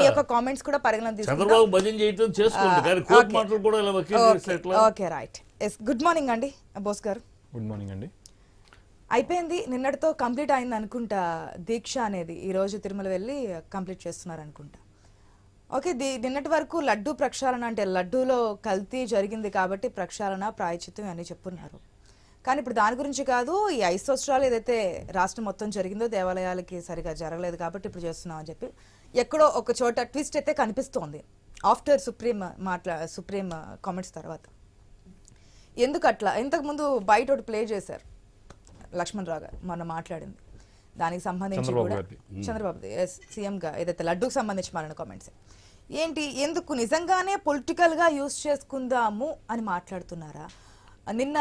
మీ యొక్క కామెంట్స్ కూడా పరిగణన తీసుకుంటాం. చంద్రబాబు భజన చేయటం చేసుకోండి. కానీ కోర్టు మాటలు కూడా ఇలా వకీలు చేస్తే ఎట్లా? Okay right yes good morning అండి బోస్ గారు. గుడ్ మార్నింగ్ అండి. అయిపోయింది. నిన్నటితో కంప్లీట్ అయింది అనుకుంటా. దీక్ష అనేది ఈ రోజు తిరుమల వెళ్ళి కంప్లీట్ చేస్తున్నారు అనుకుంటా. ఓకే ది నిన్నటి వరకు లడ్డు ప్రక్షాళన అంటే లడ్డూలో కల్తీ జరిగింది కాబట్టి ప్రక్షాళన ప్రాయచిత్తం అని చెప్పున్నారు. కానీ ఇప్పుడు దాని గురించి కాదు ఈ ఐదు సంవత్సరాలు ఏదైతే రాష్ట్రం మొత్తం జరిగిందో దేవాలయాలకి సరిగా జరగలేదు కాబట్టి ఇప్పుడు చేస్తున్నాం అని చెప్పి ఎక్కడో ఒక చోట ట్విస్ట్ అయితే కనిపిస్తోంది. ఆఫ్టర్ సుప్రీం మాట్లా సుప్రీం కామెంట్స్ తర్వాత. ఎందుకు అట్లా ఇంతకుముందు బయట ఒకటి ప్లే చేశారు. లక్ష్మణ్ రావు గారు మొన్న మాట్లాడింది. దానికి సంబంధించి చంద్రబాబు కూడా గారిది. చంద్రబాబు ఎస్ సీఎంగా ఏదైతే లడ్డూకి సంబంధించి మారిన కామెంట్స్ ఏంటి? ఎందుకు నిజంగానే పొలిటికల్గా యూస్ చేసుకుందాము అని మాట్లాడుతున్నారా? నిన్న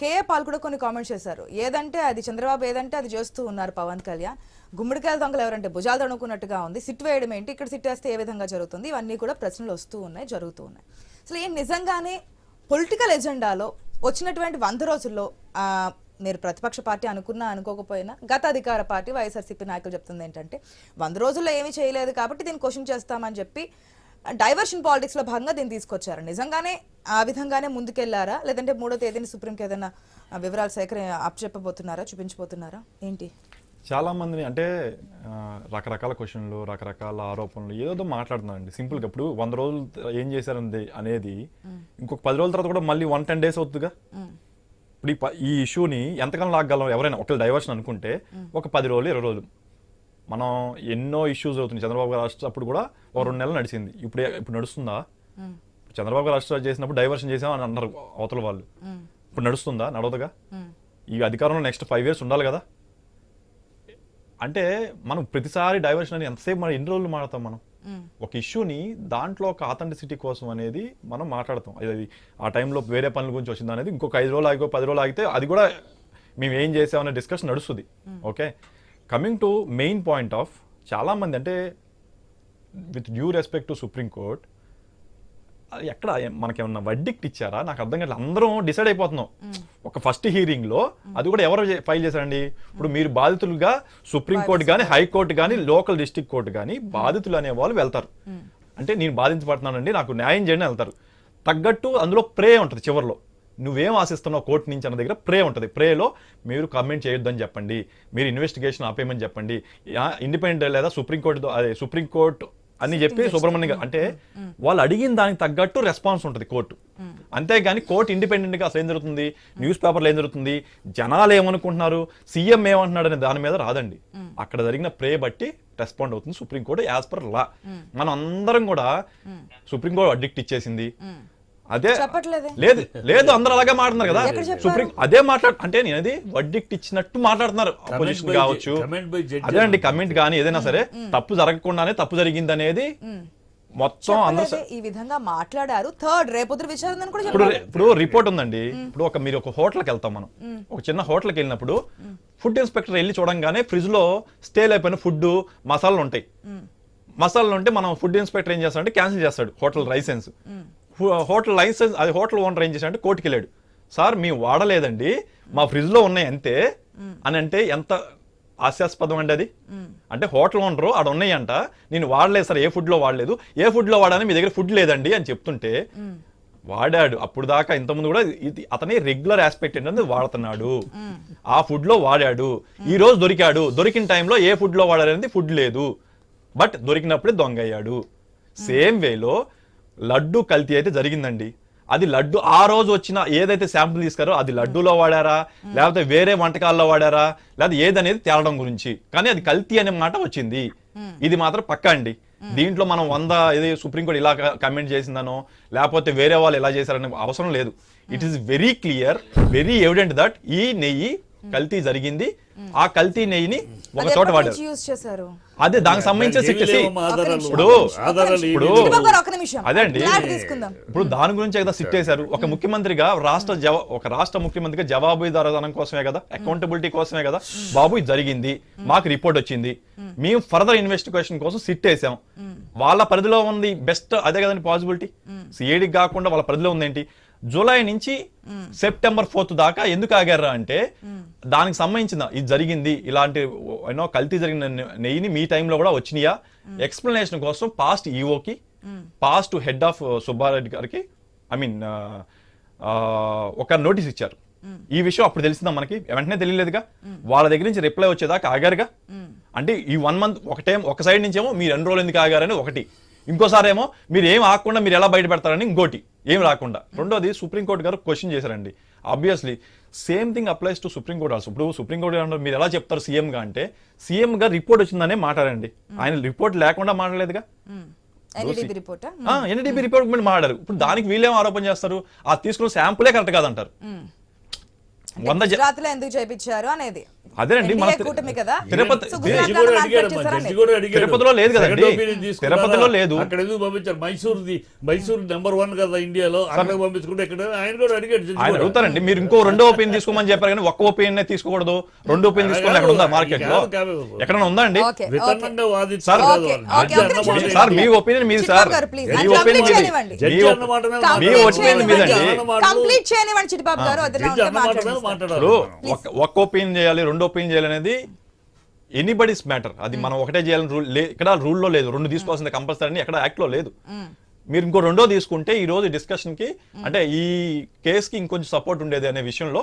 కేఏ పాల్ కూడా కొన్ని కామెంట్స్ చేశారు. ఏదంటే అది చంద్రబాబు ఏదంటే అది చేస్తూ ఉన్నారు పవన్ కళ్యాణ్. గుమ్మడికాయల దొంగలు ఎవరంటే భుజాలు తణుకున్నట్టుగా ఉంది. సిట్ వేయడం ఏంటి? ఇక్కడ సిట్ వేస్తే ఏ విధంగా జరుగుతుంది? ఇవన్నీ కూడా ప్రశ్నలు వస్తూ ఉన్నాయి జరుగుతూ ఉన్నాయి. అసలు ఏం నిజంగానే పొలిటికల్ ఎజెండాలో వచ్చినటువంటి వంద రోజుల్లో మీరు ప్రతిపక్ష పార్టీ అనుకున్నా అనుకోకపోయినా గత అధికార పార్టీ వైఎస్ఆర్సీపీ నాయకులు చెప్తుంది ఏంటంటే వంద రోజుల్లో ఏమీ చేయలేదు కాబట్టి దీన్ని క్వశ్చన్ చేస్తామని చెప్పి డైవర్షన్ పాలిటిక్స్లో భాగంగా దీన్ని తీసుకొచ్చారు. నిజంగానే ఆ విధంగానే ముందుకెళ్ళారా? లేదంటే మూడో తేదీని సుప్రీంకి ఏదైనా ఆ, వివరాలు సేకరి అప్పచెప్పబోతున్నారా? చూపించబోతున్నారా? ఏంటి? చాలా మందిని అంటే రకరకాల క్వశ్చన్లు రకరకాల ఆరోపణలు ఏదో మాట్లాడుతున్నారండి. సింపుల్గా ఇప్పుడు వంద రోజులు ఏం చేశారంది అనేది ఇంకొక పది రోజుల తర్వాత కూడా మళ్ళీ వన్ టెన్ డేస్ అవుతుందిగా ఇప్పుడు ఈ ఈ ఇష్యూని ఎంతకాలం లాగగలం ఎవరైనా ఒకళ్ళు డైవర్షన్ అనుకుంటే ఒక పది రోజులు ఇరవై రోజులు. మనం ఎన్నో ఇష్యూస్ అవుతుంది చంద్రబాబు గారు రాష్ట్ర అప్పుడు కూడా ఒక రెండు నెలలు నడిచింది. ఇప్పుడు ఇప్పుడు నడుస్తుందా? చంద్రబాబు గారు రాష్ట్ర చేసినప్పుడు డైవర్షన్ చేసాం అని అన్నారు అవతల వాళ్ళు. ఇప్పుడు నడుస్తుందా? నడవదుగా? ఈ అధికారంలో నెక్స్ట్ ఫైవ్ ఇయర్స్ ఉండాలి కదా? అంటే మనం ప్రతిసారి డైవర్షన్ అని ఎంతసేపు మనం ఎన్ని రోజులు మాట్లాడతాం మనం? ఒక ఇష్యూని దాంట్లో ఒక ఆథెంటిసిటీ కోసం అనేది మనం మాట్లాడతాం. అది ఆ టైంలో వేరే పనుల గురించి వచ్చింది అనేది ఇంకొక ఐదు రోజులు ఆగిపో పది రోజులు ఆగితే అది కూడా మేము ఏం చేసామనే డిస్కషన్ నడుస్తుంది. Okay? Coming to main point of చాలా మంది అంటే with due respect to supreme court అది ఎక్కడ మనకేమన్నా వడ్డిక్ట్ ఇచ్చారా? నాకు అర్థం కావట్లేదు. అందరం డిసైడ్ అయిపోతున్నాం. ఒక ఫస్ట్ హీరింగ్లో అది కూడా ఎవరు ఫైల్ చేశారండి? ఇప్పుడు మీరు బాధితులుగా సుప్రీం కోర్టు కానీ హైకోర్టు కానీ లోకల్ డిస్ట్రిక్ట్ కోర్టు కానీ బాధితులు అనే వాళ్ళు వెళ్తారు. అంటే నేను బాధించబడుతున్నానండి నాకు న్యాయం చేయండి వెళ్తారు. తగ్గట్టు అందులో ప్రే ఉంటుంది చివరిలో. నువ్వేం ఆశిస్తున్నావు కోర్టు నుంచి అన్న దగ్గర ప్రే ఉంటుంది. ప్రేలో మీరు కమెంట్ చేయొద్దని చెప్పండి. మీరు ఇన్వెస్టిగేషన్ ఆపేయమని చెప్పండి. ఇండిపెండెంట్ లేదా సుప్రీంకోర్టు అదే సుప్రీంకోర్టు అని చెప్పి సుబ్రహ్మణ్యం గారు అంటే వాళ్ళు అడిగిన దానికి తగ్గట్టు రెస్పాన్స్ ఉంటుంది కోర్టు. అంతేగాని కోర్టు ఇండిపెండెంట్గా అసలు ఏం జరుగుతుంది? న్యూస్ పేపర్లో ఏం జరుగుతుంది? జనాలు ఏమనుకుంటున్నారు? సీఎం ఏమంటున్నాడు అనే దాని మీద రాదండి. అక్కడ జరిగిన ప్రే బట్టి రెస్పాండ్ అవుతుంది సుప్రీంకోర్టు యాజ్ పర్ లా మనం అందరం కూడా సుప్రీంకోర్టు అడిక్ట్ ఇచ్చేసింది. అదే చెప్పట్లేదే. లేదు లేదు అందరూ అలాగే మాట్లాడుతున్నారు కదా. సుప్రీం అదే మాట్లాడు అంటే నేను అది వడ్డిక్ట్ ఇచ్చినట్టు మాట్లాడుతున్నారు. అపోజిషన్ కావచ్చు. అదే అండి కమెంట్ కానీ ఏదైందా సరే తప్పు జరగకుండానే తప్పు జరిగింది అనేది మొత్తం అందరూ ఈ విధంగా మాట్లాడారు. థర్డ్ రేపొద్దు విచారణ కూడా ఇప్పుడు చెప్పారు. ఇప్పుడు రిపోర్ట్ ఉందండి. ఇప్పుడు ఒక మీరు ఒక హోటల్కి వెళ్తాం మనం. ఒక చిన్న హోటల్కి వెళ్ళినప్పుడు ఫుడ్ ఇన్స్పెక్టర్ వెళ్ళి చూడంగానే ఫ్రిడ్జ్లో స్టేల్ అయిపోయిన ఫుడ్ మసాలాలు ఉంటాయి. మసాలాలు ఉంటే మనం ఫుడ్ ఇన్స్పెక్టర్ ఏం చేస్తాడంటే క్యాన్సిల్ చేస్తాడు హోటల్ లైసెన్స్ హోటల్ లైసెన్స్ అది హోటల్ ఓనర్ ఏం చేశాడంటే కోర్టుకి వెళ్ళాడు సార్ మేము వాడలేదండి. మా ఫ్రిడ్జ్లో ఉన్నాయి అంతే. అని అంటే ఎంత హాస్యాస్పదం అండి అది? అంటే హోటల్ ఓనరు ఆడ ఉన్నాయంట. నేను వాడలేదు సార్ ఏ ఫుడ్లో వాడలేదు. ఏ ఫుడ్లో వాడాలని మీ దగ్గర ఫుడ్ లేదండి అని చెప్తుంటే వాడాడు. అప్పుడు దాకా ఇంతకుముందు కూడా ఇది అతని రెగ్యులర్ ఆస్పెక్ట్ ఏంటంటే వాడుతున్నాడు. ఆ ఫుడ్లో వాడాడు. ఈ రోజు దొరికాడు. దొరికిన టైంలో ఏ ఫుడ్లో వాడాడనేది ఫుడ్ లేదు. బట్ దొరికినప్పుడే దొంగ అయ్యాడు సేమ్ వేలో లడ్డు కల్తీ అయితే జరిగిందండి. అది లడ్డు ఆ రోజు వచ్చిన ఏదైతే శాంపుల్ తీసుకారో అది లడ్డూలో వాడారా? లేకపోతే వేరే వంటకాల్లో వాడారా? లేకపోతే ఏదనేది తేలడం గురించి. కానీ అది కల్తీ అనే మాట వచ్చింది. ఇది మాత్రం పక్కా అండి. దీంట్లో మనం వంద ఇది సుప్రీంకోర్టు ఇలా కమెంట్ చేసిందనో లేకపోతే వేరే వాళ్ళు ఎలా చేశారనే అవసరం లేదు. It is very clear very evident that ఈ నెయ్యి కల్తీ జరిగింది. ఆ కల్తీ నెయ్యిని ఒక చోట వాడారు. అదే దానికి సంబంధించిన ఆధారాలు. ఇప్పుడు ఇప్పుడు అదే అండి. ఇప్పుడు దాని గురించే కదా సిట్ చేశారు. ఒక ముఖ్యమంత్రిగా రాష్ట్ర జవా ఒక రాష్ట్ర ముఖ్యమంత్రిగా జవాబుదారదనం కోసమే కదా అకౌంటబిలిటీ కోసమే కదా బాబు ఇది జరిగింది మాకు రిపోర్ట్ వచ్చింది. మేము. ఫర్దర్ ఇన్వెస్టిగేషన్ కోసం సిట్ వేసాం వాళ్ళ పరిధిలో ఉంది బెస్ట్ అదే కదండి పాసిబిలిటీ సిఐడికి కాకుండా వాళ్ళ పరిధిలో ఉందేంటి? జూలై నుంచి సెప్టెంబర్ ఫోర్త్ దాకా ఎందుకు ఆగారా అంటే దానికి సంబంధించిన ఇది జరిగింది ఇలాంటి యూనో కల్తీ జరిగిన నెయ్యిని మీ టైంలో కూడా వచ్చినాయా? ఎక్స్ప్లెనేషన్ కోసం పాస్ట్ ఈఓకి పాస్ట్ హెడ్ ఆఫ్ సుబ్బారెడ్డి గారికి ఐ మీన్ ఒక నోటీస్ ఇచ్చారు. ఈ విషయం అప్పుడు తెలిసిందా మనకి? వెంటనే తెలియలేదుగా? వాళ్ళ దగ్గర నుంచి రిప్లై వచ్చేదాకా ఆగారుగా? అంటే ఈ వన్ మంత్ ఒకటే ఒక సైడ్ నుంచి ఏమో మీరు ఎన్ని రోజులు ఎందుకు ఆగారని ఒకటి. ఇంకోసారి ఏమో మీరు ఏం ఆగకుండా మీరు ఎలా బయట పెడతారని ఇంకోటి ఏం రాకుండా. రెండోది సుప్రీంకోర్టు గారు క్వశ్చన్ చేశారండి. Obviously same thing applies to supreme court also ఇప్పుడు సుప్రీంకోర్టు మీరు ఎలా చెప్తారు సీఎం గా అంటే సీఎం గా రిపోర్ట్ వచ్చిందనే మాట్లాడండి. ఆయన రిపోర్ట్ లేకుండా మాట్లాడలేదుగా? ఎన్డీటీవీ రిపోర్టా మాట్లాడారు. ఇప్పుడు దానికి వీళ్ళేం ఆరోపణ చేస్తారు? ఆ తీసుకున్న శాంపులే కరెక్ట్ కాదంటారు. వంద ఎందుకు చేయించారు అనేది. అదేనండి, మన NDA కూటమి కదా? తిరుపతి- తిరుపతిలో లేదు కదండి. తిరుపతిలో లేదు. అక్కడ ఎందుకు పంపించారు మైసూర్ది మైసూర్ నెంబర్ వన్ కదా ఇండియాలో అక్కడ పంపించుకుంటే ఇక్కడ ఆయన కూడా అడిగాడు ఆయన. అడుగుతారండి మీరు ఇంకో రెండో ఒపీనియన్ తీసుకోమని చెప్పారు కానీ ఒక్క ఒపీనియన్ తీసుకోకూడదు. రెండు ఒపీనియన్ తీసుకోవాలి అక్కడ ఉందా మార్కెట్లో. ఎక్కడైనా ఉందా అండి? సార్, సార్ మీ? ఒపీనియన్ మీది సార్. మీ ఒపీనియన్ మీది. మీ. ఒపీనియన్ మీదండి. ఒక్క ఒపీనియన్ చేయాలి రెండు ఒపీనియన్ చేయాలి అనేది ఎనీబడీస్ మ్యాటర్ అది మనం ఒకటే చేయాలని రూల్ ఇక్కడ రూల్లో లేదు. రెండు తీసుకోవాల్సింది కంపల్సరీ అని ఎక్కడ యాక్ట్లో లేదు. మీరు ఇంకో రెండో తీసుకుంటే ఈ రోజు డిస్కషన్కి అంటే ఈ కేస్కి ఇంకొంచెం సపోర్ట్ ఉండేది అనే విషయంలో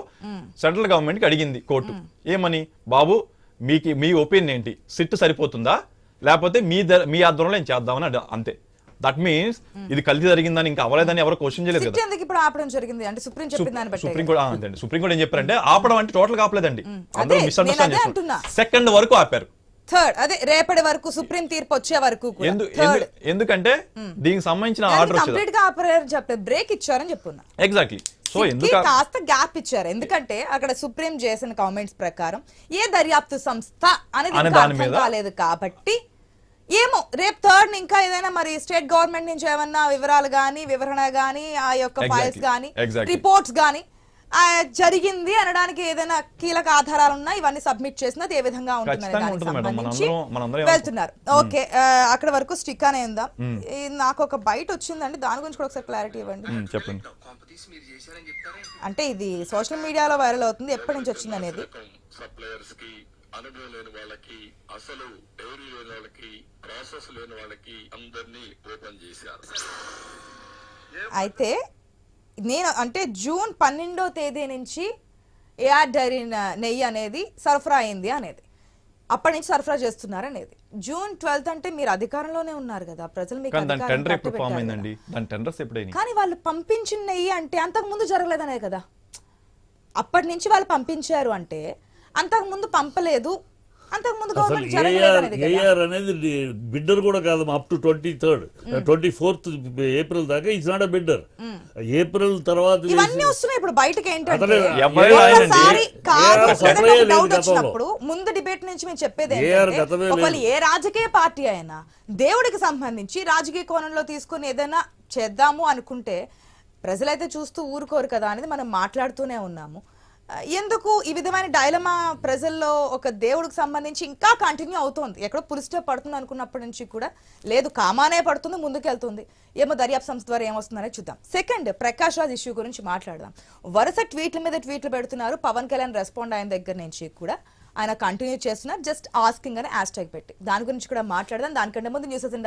సెంట్రల్ గవర్నమెంట్కి అడిగింది కోర్టు ఏమని? బాబు మీకు మీ ఒపీనియన్ ఏంటి? సిట్ సరిపోతుందా? లేకపోతే మీ మీ ఆధ్వర్యంలో ఏం చేద్దామని అంతే. దట్ మీన్స్ ఇది కల్తీ జరిగిందని ఇంకా అవ్వలేదని ఎవరు క్వశ్చన్ చేయలేదు కదా. ఇప్పుడు ఆపడం జరిగింది. అంటే సుప్రీం చెప్పిన దాన్ని బట్టి. సుప్రీం కోర్టు ఆ, అంతే అండి. సుప్రీం కోర్టు ఏం చెప్పారంటే ఆపడం అంటే టోటల్ ఆపలేదండి. అందరూ అదే, మిస్అండర్స్టాండ్. చేసుకున్నారు సెకండ్ వరకు ఆపారు. థర్డ్ అదే రేపటి వరకు సుప్రీం తీర్పు వచ్చే వరకు ఎందుకంటే దీనికి సంబంధించిన ఆర్డర్ కంప్లీట్గా ఆపరేర్ చెప్పే బ్రేక్ ఇచ్చారని చెప్పున్నా. ఎగ్జాక్ట్లీ సో కాస్త గ్యాప్ ఇచ్చారు. ఎందుకంటే అక్కడ సుప్రీం చేసిన కామెంట్స్ ప్రకారం ఏ దర్యాప్తు సంస్థ అనేది? కాలేదు కాబట్టి ఏమో రేపు థర్డ్ ఇంకా ఏదైనా మరి స్టేట్ గవర్నమెంట్ నుంచి ఏమన్నా వివరాలు గానీ వివరణ గానీ ఆ యొక్క. ఫైల్స్ గానీ Exactly. రిపోర్ట్స్ గానీ ఆ, జరిగింది అనడానికి ఏదైనా కీలక ఆధారాలు ఉన్నా ఇవన్నీ సబ్మిట్ చేసినది ఏ విధంగా ఉంటుంది వెళ్తున్నారు. ఓకే అక్కడ వరకు స్టిక్ అనే ఉందాం. నాకు ఒక బయట వచ్చిందండి. దాని గురించి కూడా ఒకసారి క్లారిటీ ఇవ్వండి. చెప్పండి. అంటే ఇది సోషల్ మీడియాలో వైరల్ అవుతుంది. ఎప్పటి నుంచి వచ్చింది అనేది సప్లయర్స్కి అనుభవం లేని వాళ్ళకి అసలు డైరీ లేని వాళ్ళకి ప్రాసెస్ లేని వాళ్ళకి అందరినీ ఓపెన్ చేశారు. అయితే నేను అంటే జూన్ పన్నెండో తేదీ నుంచి ఏఆర్ డైరీ నెయ్యి అనేది సరఫరా అయింది అనేది. అప్పటి నుంచి సరఫరా చేస్తున్నారు అనేది. జూన్ ట్వెల్త్ అంటే మీరు అధికారంలోనే ఉన్నారు కదా. ప్రజలు మీకు కానీ వాళ్ళు పంపించిన నెయ్యి అంటే అంతకు ముందు జరగలేదనే కదా. అప్పటి నుంచి వాళ్ళు పంపించారు అంటే అంతకు ముందు పంపలేదు. అంతకు ముందు అసలు గవర్నమెంట్ జరగలేదు ఏఆర్ అనేది బిడ్డర్ కూడా కాదు up to twenty third twenty fourth April దాకా it's not a bidder. April తర్వాత ఇవన్నీ వస్తున్నాయి ఇప్పుడు బయటకి ఏంటంటే ముందు డిబేట్ నుంచి మేము చెప్పేది. ఏ రాజకీయ పార్టీ అయినా దేవుడికి సంబంధించి రాజకీయ కోణంలో తీసుకొని ఏదైనా చేద్దాము అనుకుంటే ప్రజలైతే చూస్తూ ఊరుకోరు కదా అనేది మనం మాట్లాడుతూనే ఉన్నాము. ఎందుకు ఈ విధమైన డైలమా ప్రజల్లో ఒక దేవుడికి సంబంధించి ఇంకా కంటిన్యూ అవుతోంది? ఎక్కడో పులిస్టే పడుతుంది అనుకున్నప్పటి నుంచి కూడా లేదు కామానే పడుతుంది ముందుకెళ్తుంది. ఏమో దర్యాప్తు సంస్థ ద్వారా ఏమొస్తుందనే చూద్దాం. సెకండ్ ప్రకాష్ రాజ్ ఇష్యూ గురించి మాట్లాడదాం. వరుస ట్వీట్ల మీద ట్వీట్లు పెడుతున్నారు. పవన్ కళ్యాణ్ రెస్పాండ్ అయిన దగ్గర నుంచి కూడా ఆయన కంటిన్యూ చేస్తున్నారు. జస్ట్ ఆస్కింగ్ అని హ్యాష్ ట్యాగ్ పెట్టి. దాని గురించి కూడా మాట్లాడదాం. దానికంటే ముందు న్యూసెస్